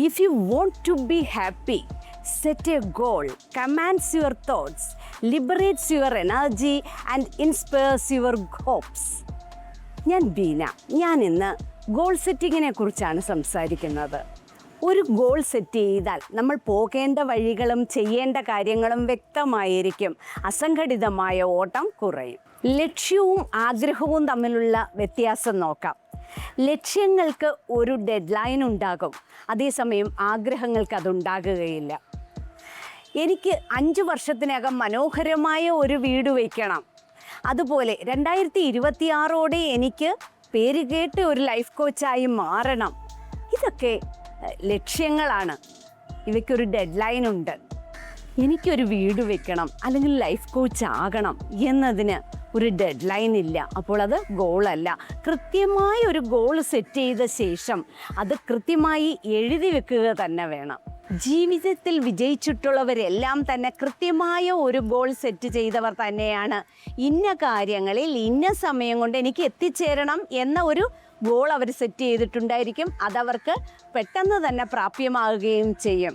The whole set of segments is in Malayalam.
If you want to be happy set a goal commands your thoughts liberates your energy and inspires your hopes ഞാൻ ബീന. ഞാൻ ഇന്ന് ഗോൾ സെറ്റിങ്ങിനെ കുറിച്ചാണ് സംസാരിക്കുന്നത്. ഒരു ഗോൾ സെറ്റ് ചെയ്താൽ നമ്മൾ പോകേണ്ട വഴികളും ചെയ്യേണ്ട കാര്യങ്ങളും വ്യക്തമായിരിക്കും. അസംഘടിതമായ ഓട്ടം കുറയും. ലക്ഷ്യവും ആഗ്രഹവും തമ്മിലുള്ള വ്യത്യാസം നോക്കാം. ലക്ഷ്യങ്ങൾക്ക് ഒരു ഡെഡ് ലൈൻ ഉണ്ടാകും. അതേസമയം ആഗ്രഹങ്ങൾക്ക് അതുണ്ടാകുകയില്ല. എനിക്ക് അഞ്ച് വർഷത്തിനകം മനോഹരമായ ഒരു വീട് വയ്ക്കണം അതുപോലെ രണ്ടായിരത്തി ഇരുപത്തിയാറോടെ എനിക്ക് പേര് കേട്ട് ഒരു ലൈഫ് കോച്ചായി മാറണം. ഇതൊക്കെ ലക്ഷ്യങ്ങളാണ്. ഇവയ്ക്കൊരു ഡെഡ് ലൈൻ ഉണ്ട്. എനിക്കൊരു വീട് വെക്കണം അല്ലെങ്കിൽ ലൈഫ് കോച്ച് ആകണം എന്നതിന് ഒരു ഡെഡ് ലൈൻ ഇല്ല. അപ്പോൾ അത് ഗോളല്ല കൃത്യമായ ഒരു ഗോൾ സെറ്റ് ചെയ്ത ശേഷം അത് കൃത്യമായി എഴുതി വെക്കുക തന്നെ വേണം. ജീവിതത്തിൽ വിജയിച്ചിട്ടുള്ളവരെല്ലാം തന്നെ കൃത്യമായ ഒരു ഗോൾ സെറ്റ് ചെയ്തവർ തന്നെയാണ് ഇന്ന കാര്യങ്ങളിൽ ഇന്ന സമയം കൊണ്ട് എനിക്ക് എത്തിച്ചേരണം എന്ന ഒരു ഗോൾ അവർ സെറ്റ് ചെയ്തിട്ടുണ്ടായിരിക്കും. അതവർക്ക് പെട്ടെന്ന് തന്നെ പ്രാപ്യമാകുകയും ചെയ്യും.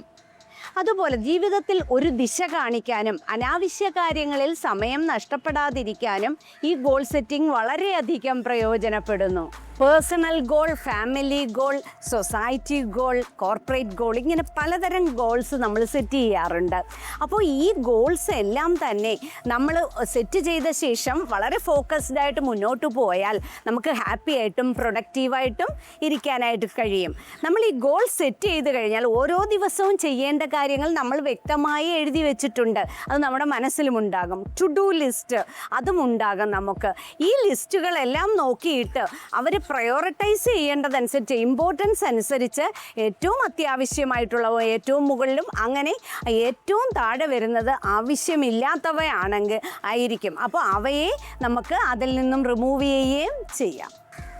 അതുപോലെ ജീവിതത്തിൽ ഒരു ദിശ കാണിക്കാനും അനാവശ്യ കാര്യങ്ങളിൽ സമയം നഷ്ടപ്പെടാതിരിക്കാനും ഈ ഗോൾ സെറ്റിംഗ് വളരെയധികം പ്രയോജനപ്പെടുന്നു. Personal goal family goal society goal corporate goal ഇങ്ങനെ പലതരം ഗോൾസ് നമ്മൾ സെറ്റ് ചെയ്യാറുണ്ട്. അപ്പോൾ ഈ ഗോൾസ് എല്ലാം തന്നെ നമ്മൾ സെറ്റ് ചെയ്ത ശേഷം വളരെ ഫോക്കസ്ഡ് ആയിട്ട് മുന്നോട്ട് പോയാൽ നമുക്ക് ഹാപ്പി ആയിട്ടും പ്രൊഡക്റ്റീവായിട്ടും ഇരിക്കാനായിട്ട് കഴിയും. നമ്മൾ ഈ ഗോൾ സെറ്റ് ചെയ്ത് കഴിഞ്ഞാൽ ഓരോ ദിവസവും ചെയ്യേണ്ട കാര്യങ്ങൾ നമ്മൾ വ്യക്തമായി എഴുതി വെച്ചിട്ടുണ്ട്. അത് നമ്മുടെ മനസ്സിലും ഉണ്ടാകും. ടു ഡു ലിസ്റ്റ് അതും ഉണ്ടാകും നമുക്ക്. ഈ ലിസ്റ്റുകളെല്ലാം നോക്കിയിട്ട് അവർ പ്രയോറിറ്റൈസ് ചെയ്യേണ്ടതനുസരിച്ച് ഇമ്പോർട്ടൻസ് അനുസരിച്ച് ഏറ്റവും അത്യാവശ്യമായിട്ടുള്ളവ ഏറ്റവും മുകളിലും അങ്ങനെ ഏറ്റവും താഴെ വരുന്നത് ആവശ്യമില്ലാത്തവയാണെങ്കിൽ ആയിരിക്കും. അപ്പോൾ അവയെ നമുക്ക് അതിൽ നിന്നും റിമൂവ് ചെയ്യുകയും ചെയ്യാം.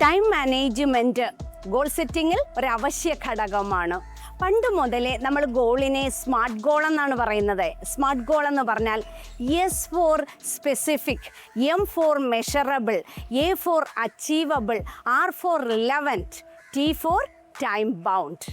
ടൈം മാനേജ്മെന്റ് ഗോൾ സെറ്റിങ്ങിൽ ഒരു അവശ്യ ഘടകമാണ്. പണ്ട് മുതലേ നമ്മൾ ഗോളിനെ സ്മാർട്ട് ഗോൾ എന്നാണ് പറയുന്നത്. സ്മാർട്ട് ഗോൾ എന്ന് പറഞ്ഞാൽ S for specific M for measurable A for achievable R for relevant T for time bound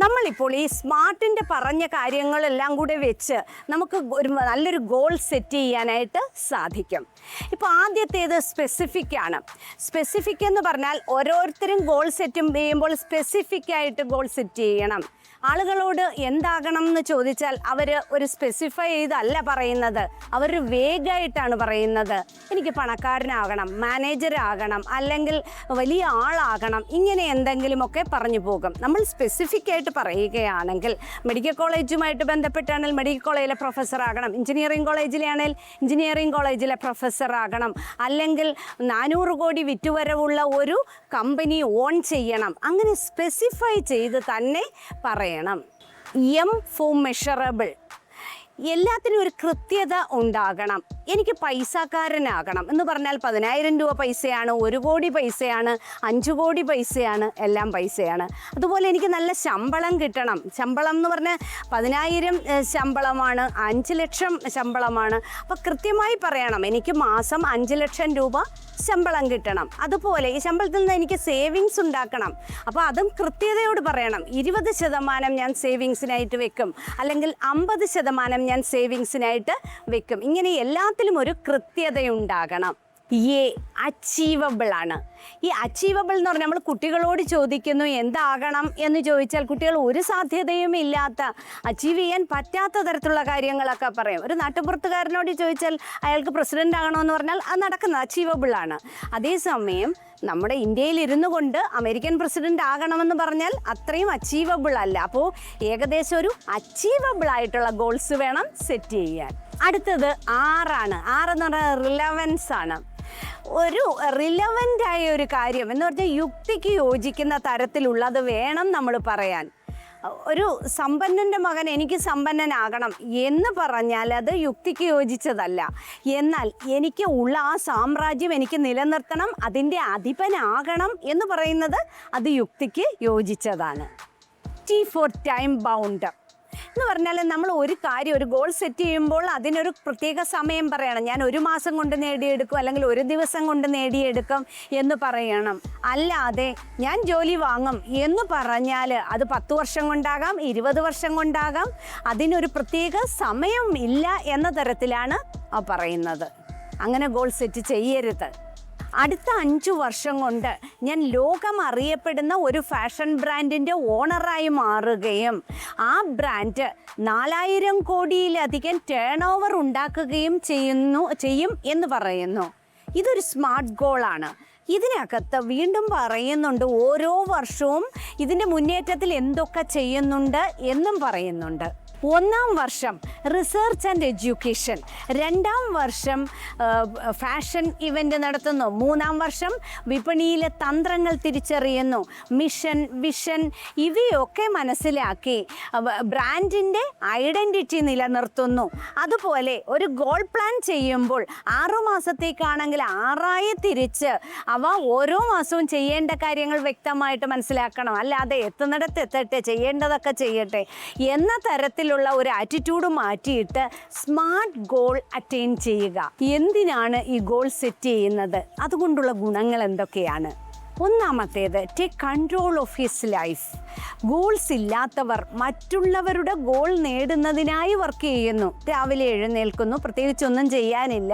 നമ്മളിപ്പോൾ ഈ സ്മാർട്ടിന്റെ പറഞ്ഞ കാര്യങ്ങളെല്ലാം കൂടെ വെച്ച് നമുക്ക് ഒരു നല്ലൊരു ഗോൾ സെറ്റ് ചെയ്യാനായിട്ട് സാധിക്കും. ഇപ്പോൾ ആദ്യത്തേത് സ്പെസിഫിക് ആണ്. സ്പെസിഫിക് എന്ന് പറഞ്ഞാൽ ഓരോരുത്തരും ഗോൾ സെറ്റും ചെയ്യുമ്പോൾ സ്പെസിഫിക് ആയിട്ട് ഗോൾ സെറ്റ് ചെയ്യണം. ആളുകളോട് എന്താകണം എന്ന് ചോദിച്ചാൽ അവർ ഒരു സ്പെസിഫൈ ചെയ്തല്ല പറയുന്നത്. അവർ വേഗമായിട്ടാണ് പറയുന്നത്. എനിക്ക് പണക്കാരനാകണം മാനേജർ ആകണം അല്ലെങ്കിൽ വലിയ ആളാകണം ഇങ്ങനെ എന്തെങ്കിലുമൊക്കെ പറഞ്ഞു പോകും. നമ്മൾ സ്പെസിഫിക് ആയിട്ട് പറയുകയാണെങ്കിൽ മെഡിക്കൽ കോളേജുമായിട്ട് ബന്ധപ്പെട്ടാണെങ്കിൽ മെഡിക്കൽ കോളേജിലെ പ്രൊഫസർ ആകണം എഞ്ചിനീയറിംഗ് കോളേജിലാണെങ്കിൽ എഞ്ചിനീയറിംഗ് കോളേജിലെ പ്രൊഫസർ ആകണം അല്ലെങ്കിൽ നാനൂറ് കോടി വിറ്റുവരവുള്ള ഒരു കമ്പനി ഓൺ ചെയ്യണം. അങ്ങനെ സ്പെസിഫൈ ചെയ്ത് തന്നെ പറയണം എം ഫോർ മെഷറബിൾ എല്ലാത്തിനും ഒരു കൃത്യത ഉണ്ടാകണം. എനിക്ക് പൈസക്കാരനാകണം. എന്ന് പറഞ്ഞാൽ പതിനായിരം രൂപ പൈസയാണ് ഒരു കോടി പൈസയാണ് അഞ്ച് കോടി പൈസയാണ് എല്ലാം പൈസയാണ്. അതുപോലെ എനിക്ക് നല്ല ശമ്പളം കിട്ടണം. ശമ്പളം എന്ന് പറഞ്ഞാൽ പതിനായിരം ശമ്പളമാണ് അഞ്ച് ലക്ഷം ശമ്പളമാണ്. അപ്പോൾ കൃത്യമായി പറയണം. എനിക്ക് മാസം അഞ്ച് ലക്ഷം രൂപ ശമ്പളം കിട്ടണം. അതുപോലെ ഈ ശമ്പളത്തിൽ നിന്ന് എനിക്ക് സേവിങ്സ് ഉണ്ടാക്കണം. അപ്പോൾ അതും കൃത്യതയോട് പറയണം. ഇരുപത് ശതമാനം ഞാൻ സേവിങ്സിനായിട്ട് വെക്കും. അല്ലെങ്കിൽ അമ്പത് ശതമാനം ഞാൻ സേവിങ്സിനായിട്ട് വെക്കും. ഇങ്ങനെ എല്ലാത്തിലും ഒരു കൃത്യതയുണ്ടാകണം. എ അച്ചീവബിൾ ആണ്. ഈ അച്ചീവബിൾ എന്ന് പറഞ്ഞാൽ നമ്മൾ കുട്ടികളോട് ചോദിക്കുന്നു എന്താകണം എന്ന് ചോദിച്ചാൽ കുട്ടികൾ ഒരു സാധ്യതയും ഇല്ലാത്ത അച്ചീവ് ചെയ്യാൻ പറ്റാത്ത തരത്തിലുള്ള കാര്യങ്ങളൊക്കെ പറയും. ഒരു നാട്ടുപുറത്തുകാരനോട് ചോദിച്ചാൽ അയാൾക്ക് പ്രസിഡന്റ് ആകണമെന്ന് പറഞ്ഞാൽ അത് നടക്കുന്ന അച്ചീവബിൾ ആണ്. അതേസമയം നമ്മുടെ ഇന്ത്യയിൽ ഇരുന്നു കൊണ്ട് അമേരിക്കൻ പ്രസിഡന്റ് ആകണമെന്ന് പറഞ്ഞാൽ അത്രയും അച്ചീവബിൾ അല്ല. അപ്പോൾ ഏകദേശം ഒരു അച്ചീവബിൾ ആയിട്ടുള്ള ഗോൾസ് വേണം സെറ്റ് ചെയ്യാൻ. അടുത്തത് ആറാണ്. ആറെന്ന് പറഞ്ഞാൽ റിലവൻസ് ആണ്. ഒരു റിലവന്റ് ആയ ഒരു കാര്യം എന്ന് പറഞ്ഞാൽ യുക്തിക്ക് യോജിക്കുന്ന തരത്തിലുള്ളത് വേണം നമ്മൾ പറയാൻ. ഒരു സമ്പന്നന്റെ മകൻ എനിക്ക് സമ്പന്നനാകണം എന്ന് പറഞ്ഞാൽ അത് യുക്തിക്ക് യോജിച്ചതല്ല. എന്നാൽ എനിക്ക് ഉള്ള ആ സാമ്രാജ്യം എനിക്ക് നിലനിർത്തണം അതിന്റെ അധിപനാകണം എന്ന് പറയുന്നത് അത് യുക്തിക്ക് യോജിച്ചതാണ്. ടി ഫോർ ടൈം ബൗണ്ട് എന്ന് പറഞ്ഞാൽ നമ്മൾ ഒരു കാര്യം ഒരു ഗോൾ സെറ്റ് ചെയ്യുമ്പോൾ അതിനൊരു പ്രത്യേക സമയം പറയണം. ഞാൻ ഒരു മാസം കൊണ്ട് നേടിയെടുക്കും അല്ലെങ്കിൽ ഒരു ദിവസം കൊണ്ട് നേടിയെടുക്കും എന്ന് പറയണം. അല്ലാതെ ഞാൻ ജോലി വാങ്ങും എന്ന് പറഞ്ഞാൽ അത് പത്ത് വർഷം കൊണ്ടാകാം ഇരുപത് വർഷം കൊണ്ടാകാം. അതിനൊരു പ്രത്യേക സമയം ഇല്ല എന്ന തരത്തിലാണ് പറയുന്നത്. അങ്ങനെ ഗോൾ സെറ്റ് ചെയ്യരുത്. അടുത്ത അഞ്ച് വർഷം കൊണ്ട് ഞാൻ ലോകം അറിയപ്പെടുന്ന ഒരു ഫാഷൻ ബ്രാൻഡിന്റെ ഓണറായി മാറുകയും ആ ബ്രാൻഡ് നാലായിരം കോടിയിലധികം ടേൺ ഓവർ ഉണ്ടാക്കുകയും ചെയ്യുന്നു ചെയ്യും എന്ന് പറയുന്നു. ഇതൊരു സ്മാർട്ട് ഗോളാണ് ഇതിനകത്ത് വീണ്ടും പറയുന്നുണ്ട് ഓരോ വർഷവും ഇതിന്റെ മുന്നേറ്റത്തിൽ എന്തൊക്കെ ചെയ്യുന്നുണ്ട് എന്നും പറയുന്നുണ്ട്. ഒന്നാം വർഷം റിസർച്ച് ആൻഡ് എഡ്യൂക്കേഷൻ. രണ്ടാം വർഷം ഫാഷൻ ഇവന്റ് നടത്തുന്നു. മൂന്നാം വർഷം വിപണിയിലെ തന്ത്രങ്ങൾ തിരിച്ചറിയുന്നു. മിഷൻ വിഷൻ ഇവയൊക്കെ മനസ്സിലാക്കി ബ്രാൻഡിന്റെ ഐഡന്റിറ്റി നിലനിർത്തുന്നു. അതുപോലെ ഒരു ഗോൾ പ്ലാൻ ചെയ്യുമ്പോൾ ആറു മാസത്തേക്കാണെങ്കിൽ ആറായി തിരിച്ച് അവ ഓരോ മാസവും ചെയ്യേണ്ട കാര്യങ്ങൾ വ്യക്തമായിട്ട് മനസ്സിലാക്കണം. അല്ലാതെ എത്തുന്നിടത്ത് എത്തട്ടെ ചെയ്യേണ്ടതൊക്കെ ചെയ്യട്ടെ എന്ന തരത്തിലുള്ള ഒരു ആറ്റിറ്റ്യൂഡ് മാറ്റിയിട്ട് സ്മാർട്ട് ഗോൾ അറ്റൈൻ ചെയ്യുക. എന്തിനാണ് ഈ ഗോൾ സെറ്റ് ചെയ്യുന്നത്? അതുകൊണ്ടുള്ള ഗുണങ്ങൾ എന്തൊക്കെയാണ്? ഒന്നാമത്തേത് take control of his life goals ഇല്ലാത്തവർ മറ്റുള്ളവരുടെ ഗോൾ നേടുന്നതിനായി വർക്ക് ചെയ്യുന്നു. രാവിലെ എഴുന്നേൽക്കുന്നു പ്രത്യേകിച്ച് ഒന്നും ചെയ്യാനില്ല.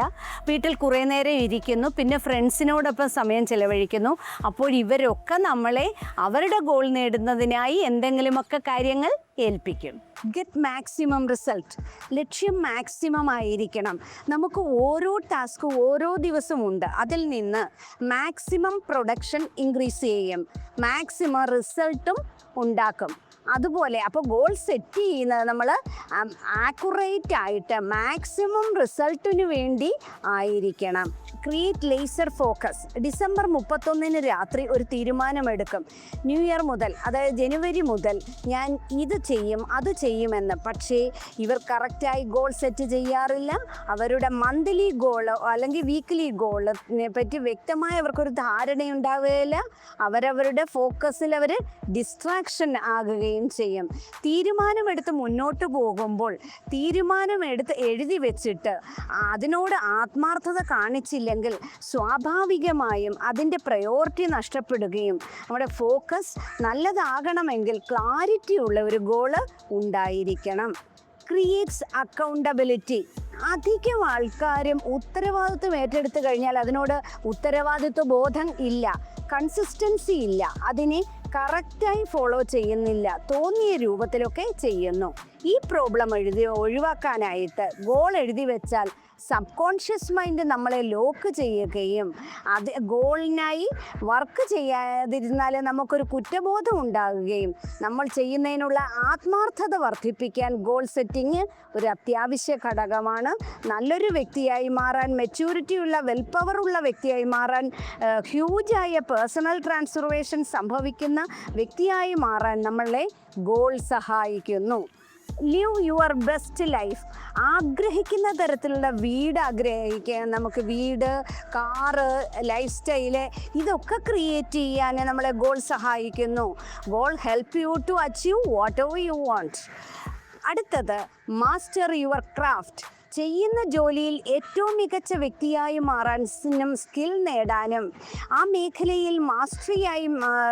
വീട്ടിൽ കുറേ നേരം ഇരിക്കുന്നു പിന്നെ ഫ്രണ്ട്സിനോടൊപ്പം സമയം ചിലവഴിക്കുന്നു. അപ്പോൾ ഇവരൊക്കെ നമ്മളെ അവരുടെ ഗോൾ നേടുന്നതിനായി എന്തെങ്കിലുമൊക്കെ കാര്യങ്ങൾ ഏൽപ്പിക്കും. ഗെറ്റ് മാക്സിമം റിസൾട്ട് ലക്ഷ്യം മാക്സിമം ആയിരിക്കണം. നമുക്ക് ഓരോ ടാസ്ക് ഓരോ ദിവസവും ഉണ്ട്. അതിൽ നിന്ന് മാക്സിമം പ്രൊഡക്ഷൻ ഇൻക്രീസ് ചെയ്യും. മാക്സിമം റിസൾട്ടും ഉണ്ടാക്കും. അതുപോലെ അപ്പോൾ ഗോൾ സെറ്റ് ചെയ്യുന്നത് നമ്മൾ ആക്യുറേറ്റ് ആയിട്ട് മാക്സിമം റിസൾട്ടിന് വേണ്ടി ആയിരിക്കണം. ക്രിയേറ്റ് ലേസർ ഫോക്കസ് ഡിസംബർ മുപ്പത്തൊന്നിന് രാത്രി ഒരു തീരുമാനമെടുക്കും. ന്യൂ ഇയർ മുതൽ അതായത് ജനുവരി മുതൽ ഞാൻ ഇത് ചെയ്യും അത് ചെയ്യുമെന്ന്. പക്ഷേ ഇവർ കറക്റ്റായി ഗോൾ സെറ്റ് ചെയ്യാറില്ല. അവരുടെ മന്ത്ലി ഗോൾ അല്ലെങ്കിൽ വീക്ക്ലി ഗോളിനെ പറ്റി വ്യക്തമായ അവർക്കൊരു ധാരണയുണ്ടാവുകയില്ല അവരവരുടെ ഫോക്കസിൽ അവർ ഡിസ്ട്രാക്ഷൻ ആകുകയും ചെയ്യും. തീരുമാനമെടുത്ത് മുന്നോട്ട് പോകുമ്പോൾ തീരുമാനമെടുത്ത് എഴുതി വെച്ചിട്ട് അതിനോട് ആത്മാർത്ഥത കാണിച്ചില്ലെങ്കിൽ സ്വാഭാവികമായും അതിന്റെ പ്രയോറിറ്റി നഷ്ടപ്പെടുകയും നമ്മുടെ ഫോക്കസ് നല്ലതാകണമെങ്കിൽ ക്ലാരിറ്റി ഉള്ള ഒരു ഗോൾ ഉണ്ടായിരിക്കണം. ക്രിയേറ്റ്സ് അക്കൗണ്ടബിലിറ്റി അധികം ആൾക്കാരും ഉത്തരവാദിത്വം ഏറ്റെടുത്തു കഴിഞ്ഞാൽ അതിനോട് ഉത്തരവാദിത്വ ബോധം ഇല്ല. കൺസിസ്റ്റൻസി ഇല്ല. അതിനെ കറക്റ്റായി ഫോളോ ചെയ്യുന്നില്ല. തോന്നിയ രൂപത്തിലൊക്കെ ചെയ്യുന്നു. ഈ പ്രോബ്ലം എഴുതി ഒഴിവാക്കാനായിട്ട് ഗോൾ എഴുതി വെച്ചാൽ സബ് കോൺഷ്യസ് മൈൻഡ് നമ്മളെ ലോക്ക് ചെയ്യുകയും അത് ഗോളിനായി വർക്ക് ചെയ്യാതിരുന്നാൽ നമുക്കൊരു കുറ്റബോധം ഉണ്ടാകുകയും നമ്മൾ ചെയ്യുന്നതിനുള്ള ആത്മാർത്ഥത വർദ്ധിപ്പിക്കാൻ ഗോൾ സെറ്റിംഗ് ഒരു അത്യാവശ്യ ഘടകമാണ്. നല്ലൊരു വ്യക്തിയായി മാറാൻ മെച്യൂരിറ്റി ഉള്ള വെൽ പവർ ഉള്ള വ്യക്തിയായി മാറാൻ ഹ്യൂജായ പേഴ്സണൽ ട്രാൻസ്ഫോർമേഷൻ സംഭവിക്കുന്ന വ്യക്തിയായി മാറാൻ നമ്മളെ ഗോൾ സഹായിക്കുന്നു. ലിവ് യുവർ ബെസ്റ്റ് ലൈഫ് ആഗ്രഹിക്കുന്ന തരത്തിലുള്ള വീട് ആഗ്രഹിക്കുക നമുക്ക് വീട് കാറ് ലൈഫ് സ്റ്റൈൽ ഇതൊക്കെ ക്രിയേറ്റ് ചെയ്യാൻ നമ്മളെ ഗോൾ സഹായിക്കുന്നു. Goal help you to achieve whatever you want അടുത്തത് മാസ്റ്റർ യുവർ ക്രാഫ്റ്റ് ചെയ്യുന്ന ജോലിയിൽ ഏറ്റവും മികച്ച വ്യക്തിയായി മാറാനും സ്കിൽ നേടാനും ആ മേഖലയിൽ മാസ്റ്ററിയായി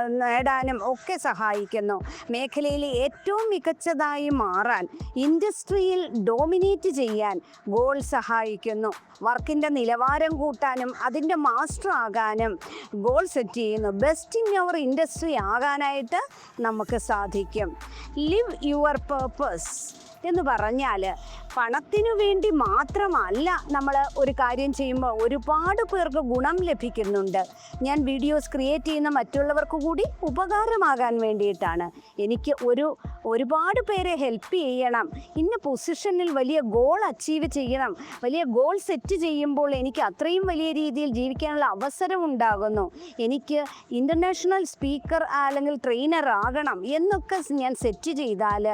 നേടാനും ഒക്കെ സഹായിക്കുന്നു. മേഖലയിലെ ഏറ്റവും മികച്ചതായി മാറാൻ ഇൻഡസ്ട്രിയിൽ ഡോമിനേറ്റ് ചെയ്യാൻ ഗോൾ സഹായിക്കുന്നു. വർക്കിന്റെ നിലവാരം കൂട്ടാനും അതിന്റെ മാസ്റ്റർ ആകാനും ഗോൾ സെറ്റ് ചെയ്യുന്നു. ബെസ്റ്റ് ഇൻ അവർ ഇൻഡസ്ട്രി ആകാനായിട്ട് നമുക്ക് സാധിക്കും. ലിവ് യുവർ പേർപ്പസ് എന്ന് പറഞ്ഞാൽ പണത്തിനു വേണ്ടി മാത്രമല്ല നമ്മൾ ഒരു കാര്യം ചെയ്യുമ്പോൾ ഒരുപാട് പേർക്ക് ഗുണം ലഭിക്കുന്നുണ്ട്. ഞാൻ വീഡിയോസ് ക്രിയേറ്റ് ചെയ്യുന്ന മറ്റുള്ളവർക്ക് കൂടി ഉപകാരമാകാൻ വേണ്ടിയിട്ടാണ്. എനിക്ക് ഒരു ഒരുപാട് പേരെ ഹെൽപ്പ് ചെയ്യണം. ഇന്ന പൊസിഷനിൽ വലിയ ഗോൾ അച്ചീവ് ചെയ്യണം. വലിയ ഗോൾ സെറ്റ് ചെയ്യുമ്പോൾ എനിക്ക് അത്രയും വലിയ രീതിയിൽ ജീവിക്കാനുള്ള അവസരം ഉണ്ടാകുന്നു. എനിക്ക് ഇന്റർനാഷണൽ സ്പീക്കർ അല്ലെങ്കിൽ ട്രെയിനർ ആകണം എന്നൊക്കെ ഞാൻ സെറ്റ് ചെയ്താൽ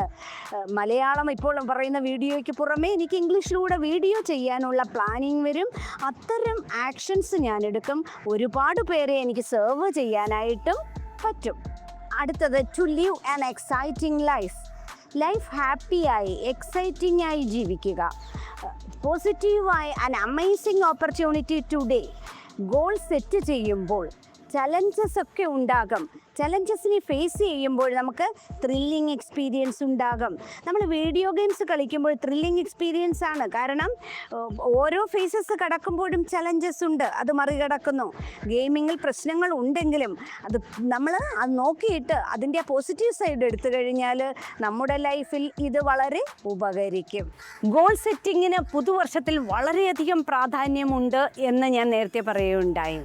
മലയാളം ഇപ്പോൾ പറയുന്ന വീഡിയോയ്ക്ക് പുറമേ എനിക്ക് ഇംഗ്ലീഷിലൂടെ വീഡിയോ ചെയ്യാനുള്ള പ്ലാനിങ് വരും. അത്തരം ആക്ഷൻസ് ഞാൻ എടുക്കും ഒരുപാട് പേരെ എനിക്ക് സെർവ് ചെയ്യാനായിട്ടും പറ്റും. അടുത്തത് to live an exciting life life ഹാപ്പിയായി എക്സൈറ്റിംഗ് ആയി ജീവിക്കുക. പോസിറ്റീവായി an amazing opportunity today goal set ചെയ്യുമ്പോൾ ചലഞ്ചസ് ഒക്കെ ഉണ്ടാകും. ചലഞ്ചസിനെ ഫേസ് ചെയ്യുമ്പോൾ നമുക്ക് ത്രില്ലിങ് എക്സ്പീരിയൻസ് ഉണ്ടാകും. നമ്മൾ വീഡിയോ ഗെയിംസ് കളിക്കുമ്പോൾ ത്രില്ലിങ് എക്സ്പീരിയൻസ് ആണ്. കാരണം ഓരോ ഫേസസ് കടക്കുമ്പോഴും ചലഞ്ചസ് ഉണ്ട്. അത് മറികടക്കുന്നു. ഗെയിമിങ്ങിൽ പ്രശ്നങ്ങൾ ഉണ്ടെങ്കിലും അത് നമ്മൾ അത് നോക്കിയിട്ട് അതിന്റെ പോസിറ്റീവ് സൈഡ് എടുത്തു കഴിഞ്ഞാൽ നമ്മുടെ ലൈഫിൽ ഇത് വളരെ ഉപകരിക്കും. ഗോൾ സെറ്റിങ്ങിന് പുതുവർഷത്തിൽ വളരെയധികം പ്രാധാന്യമുണ്ട് എന്ന് ഞാൻ നേരത്തെ പറയുകയുണ്ടായി.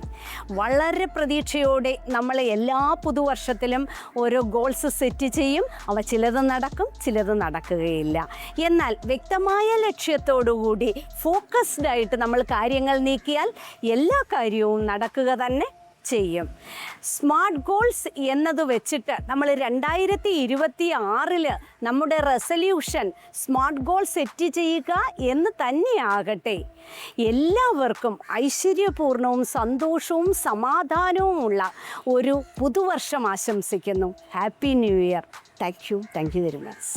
വളരെ പ്രതീക്ഷയോടെ നമ്മളെ എല്ലാ പുതുവർഷത്തിലും ഓരോ ഗോൾസ് സെറ്റ് ചെയ്യും. അവ ചിലത് നടക്കും ചിലത് നടക്കുകയില്ല. എന്നാൽ വ്യക്തമായ ലക്ഷ്യത്തോടുകൂടി ഫോക്കസ്ഡ് ആയിട്ട് നമ്മൾ കാര്യങ്ങൾ നീക്കിയാൽ എല്ലാ കാര്യവും നടക്കുക തന്നെ ചെയ്യും. സ്മാർട്ട് ഗോൾസ് എന്നത് വെച്ചിട്ട് നമ്മൾ രണ്ടായിരത്തി ഇരുപത്തി ആറിൽ നമ്മുടെ റെസല്യൂഷൻ സ്മാർട്ട് ഗോൾ സെറ്റ് ചെയ്യുക എന്ന് തന്നെയാകട്ടെ. എല്ലാവർക്കും ഐശ്വര്യപൂർണവും സന്തോഷവും സമാധാനവുമുള്ള ഒരു പുതുവർഷം ആശംസിക്കുന്നു. Happy new year thank you thank you very much